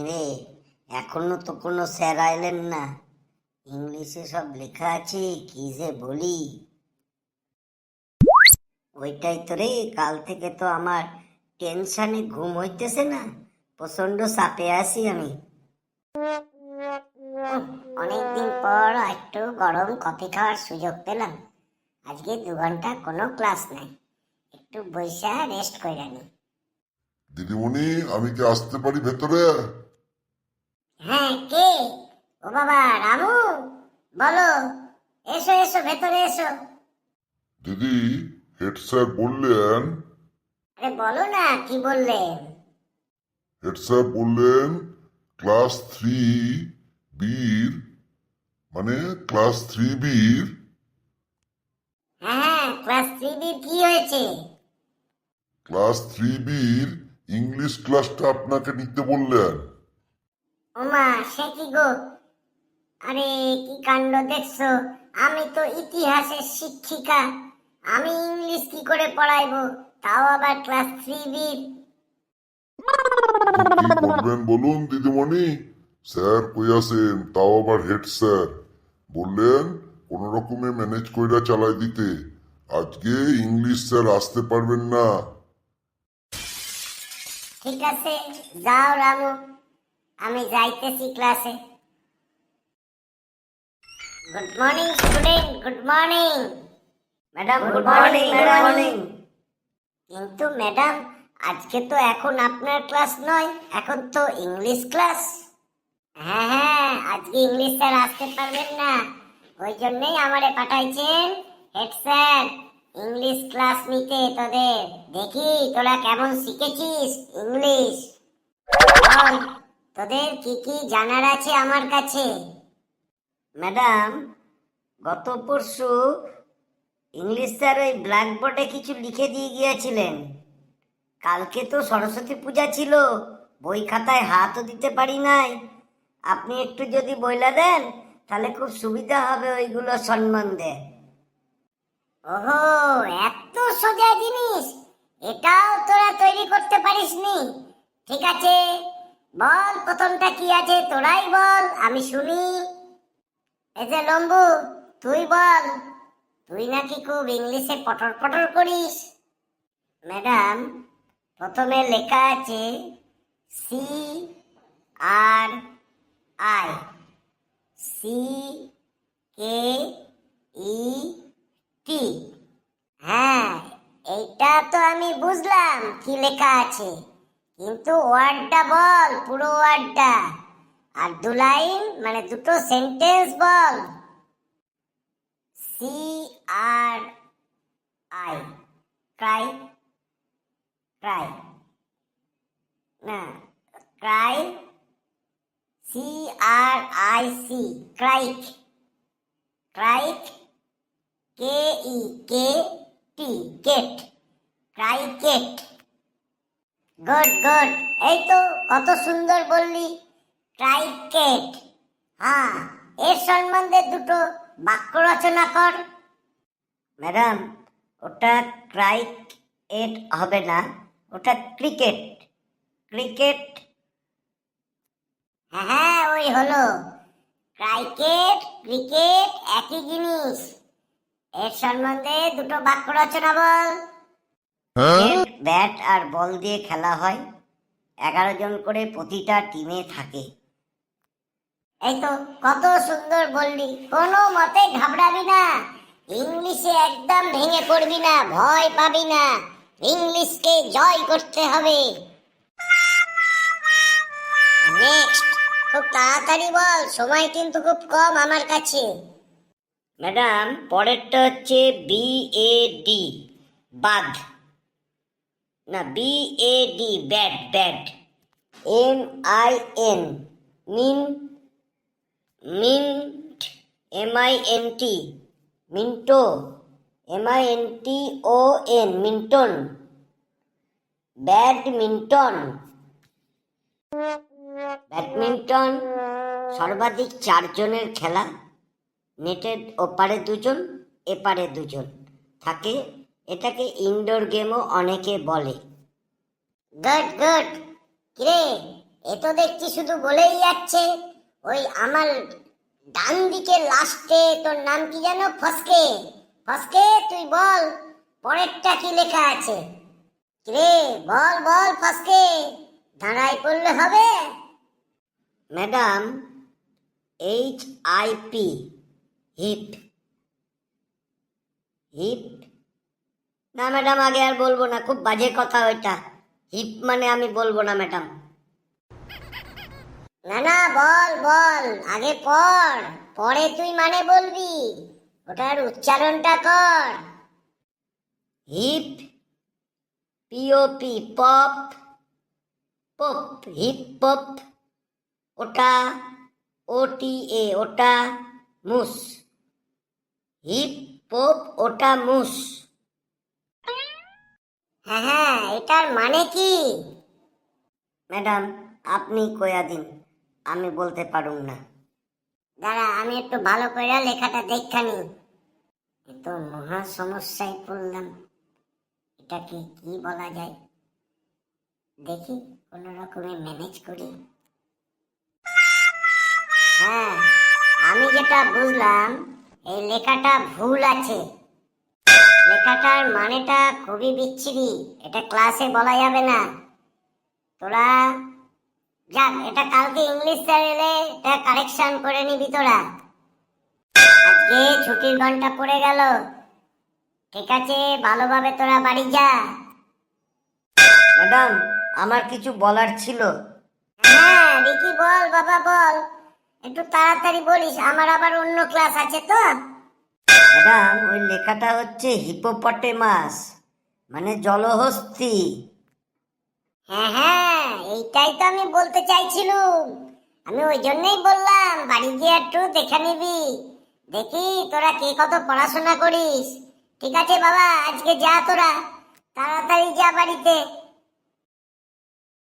কিরে এখনও তো কোনো স্যার আইলেন না। ইংলিশে সব লেখা আছে, কি যে বলি? ওইটাই তো রে, কাল থেকে তো আমার টেনশনে ঘুম হইতেছে না প্রচণ্ড চাপে আছি আমি। অনেকদিন পর একটু গরম কফি খাওয়ার সুযোগ পেলাম। আজকে দু ঘণ্টা কোনো ক্লাস নাই, একটু বৈশা রেস্ট করে নি। দিদিমণি, আমি কি আসতে পারি ভেতরে? হ্যাঁ কে? ও বাবা রামু? বলো এসো এসো ভেতরে এসো। দিদি হেড স্যার বললেন আরে বলো না কি বললেন? হেড স্যার বললেন ক্লাস থ্রি বির মানে ক্লাস থ্রি বির হ্যাঁ হ্যাঁ ক্লাস থ্রি বীর কি হয়েছে? ক্লাস থ্রি বির ইংলিশ ক্লাসটা আপনাকে নিতে বললেন। ওমা সে কি গো? আরে কি কাণ্ড দেখছ? আমি তো ইতিহাসের শিক্ষিকা। আমি ইংলিশ কি করে পড়াইবো? তাও আবার ক্লাস থ্রি কি বলবেন বলুন দিদিমণি। স্যার কই আছেন? তাও আবার হেড স্যার। বললেন কোন রকমে ম্যানেজ কইরা চালাই দিতে। আজকে ইংলিশ স্যার আসতে পারবেন না। ঠিক আছে যাও রামু। আমি যাইতেছি ক্লাসে। Good morning student good morning madam good morning morning কিন্তু ম্যাডাম আজকে তো এখন আপনার ক্লাস নয় এখন তো ইংলিশ ক্লাস হ্যাঁ হ্যাঁ আজকে ইংলিশ স্যার আসতে পারবেন না। ওই জন্যই আমারে পাঠাইছেন হেড স্যার ইংলিশ ক্লাস নিতে তোদের। দেখি তোরা কেমন শিখেছিস ইংলিশ তোদের কি কি জানার আছে আমার কাছে? ম্যাডাম, গত পরশু ইংলিশ স্যার ওই ব্ল্যাকবোর্ডে কিছু লিখে দিয়ে গিয়েছিলেন। কালকে তো সরস্বতী পূজা ছিল, বই খাতায় হাতও দিতে পারি নাই। আপনি একটু যদি বইলা দেন, তাহলে খুব সুবিধা হবে ওইগুলো সম্বন্ধে। ওহো, এত সোজা জিনিস! এটাও তোরা তৈরি করতে পারিসনি। ঠিক আছে বল, প্রথমটা কি আছে তোরাই বল, আমি শুনি। এই যে লম্বু, তুই বল, তুই নাকি খুব ইংলিশে পটর পটর করিস? ম্যাডাম, প্রথমে লেখা আছে C R I. C K E T. হ্যাঁ এইটা তো আমি বুঝলাম, কি লেখা আছে। কিন্তু ওয়ার্ডটা বল, পুরো ওয়ার্ডটা। আর দু লাইন মানে দুটো sentence ball. C R I cry cry না cry C R I C cric cric K E K T ket cricket good good এই তো কত সুন্দর বললি। ক্রাইকেট হ্যাঁ এর সম্বন্ধে দুটো বাক্য রচনা কর। ম্যাডাম, ওটা ক্রাইক এট হবে না, ওটা ক্রিকেট ক্রিকেট হ্যাঁ হ্যাঁ ওই হলো। ক্রাইকেট ক্রিকেট একই জিনিস। এর সম্বন্ধে দুটো বাক্য রচনা বল। ক্রিকেট ব্যাট আর বল দিয়ে খেলা হয়। এগারো জন করে প্রতিটা টিমে থাকে। এই তো কত সুন্দর বললি। কোনো মতে ঘাবড়াবি না। ইংলিশে একদম ভেঙে পড়বি না, ভয় পাবি না। ইংলিশকে জয় করতে হবে। নেক্সট খুব তাড়াতাড়ি বল, সময় কিন্তু খুব কম আমার কাছে। ম্যাডাম, পরেরটা হচ্ছে বি এ ডি বাদ। না B A D bad bad M I N min mint M I N T minto M I N T O N minton badminton badminton সর্বাধিক চারজনের খেলা নেটের ওপারে দুজন, এপারে দুজন, থাকে এটাকে ইনডোর গেমও অনেকে বলে। গুড গুড, কিরে, এ তো দেখছি শুধু বলেই যাচ্ছে। ওই আমার ডান দিকে লাস্টে তোর নাম কি যেন? ফসকে। ফসকে, তুই বল, পরেরটা কি লেখা আছে? রে বল বল, ফসকে দাঁড়াই পড়লে হবে? Madam H I P hip hip না, ম্যাডাম, আগে আর বলব না, খুব বাজে কথা ওইটা। হিপ মানে আমি বলব না, ম্যাডাম। না না, বল বল, আগে পড় পরে তুই মানে বলবি? ওটার উচ্চারণটা কর। Hip, P O P, pop pop, hip, pop, ওটা ওটি এ ওটা, মুস। হিপ, পপ, ওটা, মুস। হ্যাঁ হ্যাঁ এটার মানে কি? ম্যাডাম আপনি কয়া দিন আমি বলতে পারুম না। দাঁড়া আমি একটু ভালো করে লেখাটা দেখানি তো মহা সমস্যায় পড়লাম। এটাকে কি বলা যায়? দেখি কোন রকমে ম্যানেজ করি। হ্যাঁ আমি যেটা বুঝলাম এই লেখাটা ভুল আছে। লেখাটার মানেটা খুবই বিচ্ছিরি এটা ক্লাসে বলা যাবে না। তোরা যাক এটা কালকে ইংলিশ স্যার এলে এটা কারেকশন করে নিবি তোরা। আজকে ছুটির ঘণ্টা পড়ে গেল। ঠিক আছে ভালোভাবে তোরা বাড়ি যা। ম্যাডাম আমার কিছু বলার ছিল। হ্যাঁ রিকি বল বাবা বল। একটু তাড়াতাড়ি বলিস আমার আবার অন্য ক্লাস আছে তো। ম্যাডাম, ওই লেখাটা হচ্ছে হিপোপটেমাস মানে জলহস্তি। হ্যাঁ হ্যাঁ এইটাই তো আমি বলতে চাইছিলুম। আমি ওই জন্যই বললাম, বাড়ি গিয়ে একটু দেখে নিবি। দেখি তোরা কে কত পড়াশোনা করিস। ঠিক আছে বাবা, আজকে যা তোরা, তাড়াতাড়ি যা বাড়িতে।